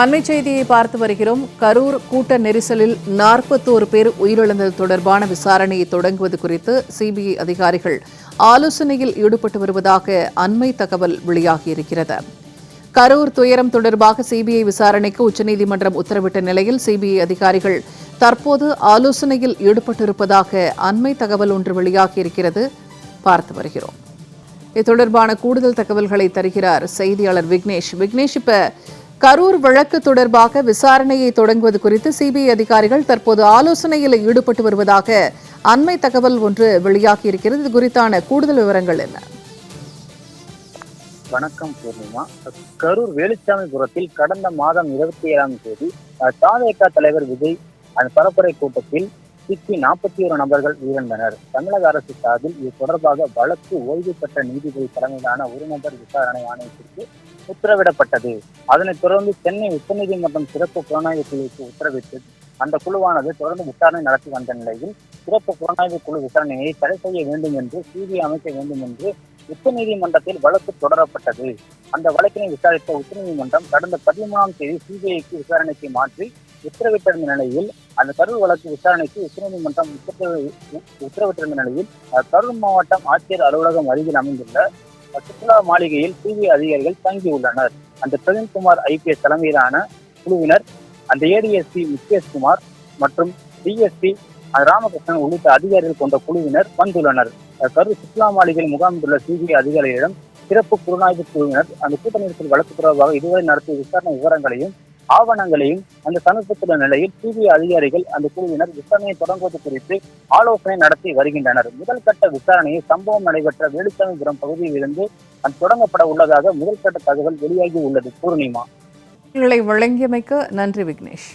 அண்மை செய்தியை பார்த்து வருகிறோம். கரூர் கூட்ட நெரிசலில் நாற்பத்தோரு பேர் உயிரிழந்தது தொடர்பான விசாரணையை தொடங்குவது குறித்து சிபிஐ அதிகாரிகள் ஆலோசனையில் ஈடுபட்டு வருவதாக அண்மை தகவல் வெளியாகியிருக்கிறது. கரூர் துயரம் தொடர்பாக சிபிஐ விசாரணைக்கு உச்சநீதிமன்றம் உத்தரவிட்ட நிலையில் சிபிஐ அதிகாரிகள் தற்போது ஆலோசனையில் ஈடுபட்டிருப்பதாக அண்மை தகவல் ஒன்று வெளியாகியிருக்கிறது. பார்த்து வருகிறோம். இது தொடர்பான கூடுதல் தகவல்களை தருகிறார் செய்தியாளர் விக்னேஷ். விக்னேஷ் இப்ப கரூர் வழக்கு தொடர்பாக விசாரணையை தொடங்குவது குறித்து சிபிஐ அதிகாரிகள் தற்போது ஆலோசனையில் ஈடுபட்டு வருவதாக அண்மை தகவல் ஒன்று வெளியாகி இருக்கிறது இது குறித்தான கூடுதல் விவரங்கள் என்ன? வணக்கம் பூர்ணிமா. கரூர் வேலுச்சாமிபுரத்தில் கடந்த மாதம் இருபத்தி ஏழாம் தேதி அஹ், தலைவர் விஜய் அந்த பரப்புரை கூட்டத்தில் சிக்கி நாற்பத்தி ஒரு நபர்கள் உயிரிழந்தனர். தமிழக அரசு சார்பில் இது தொடர்பாக வழக்கு ஓய்வு பெற்ற நீதிபதி தலைமையிலான ஒரு நபர் விசாரணை ஆணையத்திற்கு உத்தரவிடப்பட்டது. அதனைத் தொடர்ந்து சென்னை உச்சநீதிமன்றம் சிறப்பு புலனாய்வு குழுவுக்கு உத்தரவிட்டு அந்த குழுவானது தொடர்ந்து விசாரணை நடத்தி வந்த நிலையில் சிறப்பு புலனாய்வு குழு விசாரணையை தடை செய்ய வேண்டும் என்று சிபிஐ அமைக்க வேண்டும் என்று உச்சநீதிமன்றத்தில் வழக்கு தொடரப்பட்டது. அந்த வழக்கினை விசாரித்த உச்சநீதிமன்றம் கடந்த பதிமூணாம் தேதி சிபிஐக்கு விசாரணைக்கு மாற்றி உத்தரவிட்டிருந்த நிலையில் அந்த கரூர் வழக்கு விசாரணைக்கு உச்சநீதிமன்றம் உத்தரவிட்டிருந்த நிலையில் கரூர் மாவட்டம் ஆட்சியர் அலுவலகம் அருகில் அமைந்துள்ள சுற்றுலா மாளிகையில் சிபிஐ அதிகாரிகள் தங்கியுள்ளனர் அந்த பிரவீன்குமார் ஐபிஎஸ் தலைமையிலான குழுவினர் அந்த ஏடிஎஸ்பி முகேஷ்குமார் மற்றும் டிஎஸ்பி ராமகிருஷ்ணன் உள்ளிட்ட அதிகாரிகள் கொண்ட குழுவினர் வந்துள்ளனர். அஹ், கரூர் சுற்றுலா மாளிகையில் முகாமிட்டுள்ள சிபிஐ அதிகாரிகளிடம் சிறப்பு புலனாய்வு குழுவினர் அந்த கூட்ட நெரிசல் வழக்கு தொடர்பாக இதுவரை நடத்திய விசாரணை விவரங்களையும் ஆவணங்களையும் அந்த சமர்ப்பித்துள்ள நிலையில் சிபிஐ அதிகாரிகள் அந்த குழுவினர் விசாரணையை தொடங்குவது குறித்து ஆலோசனை நடத்தி வருகின்றனர். முதல் கட்ட விசாரணையை சம்பவம் நடைபெற்ற வேலுச்சாமிபுரம் பகுதியில் இருந்து தொடங்கப்பட உள்ளதாக முதல் கட்ட தகவல் வெளியாகி உள்ளது. பூர்ணிமா. வழங்கியமைக்கு நன்றி விக்னேஷ்.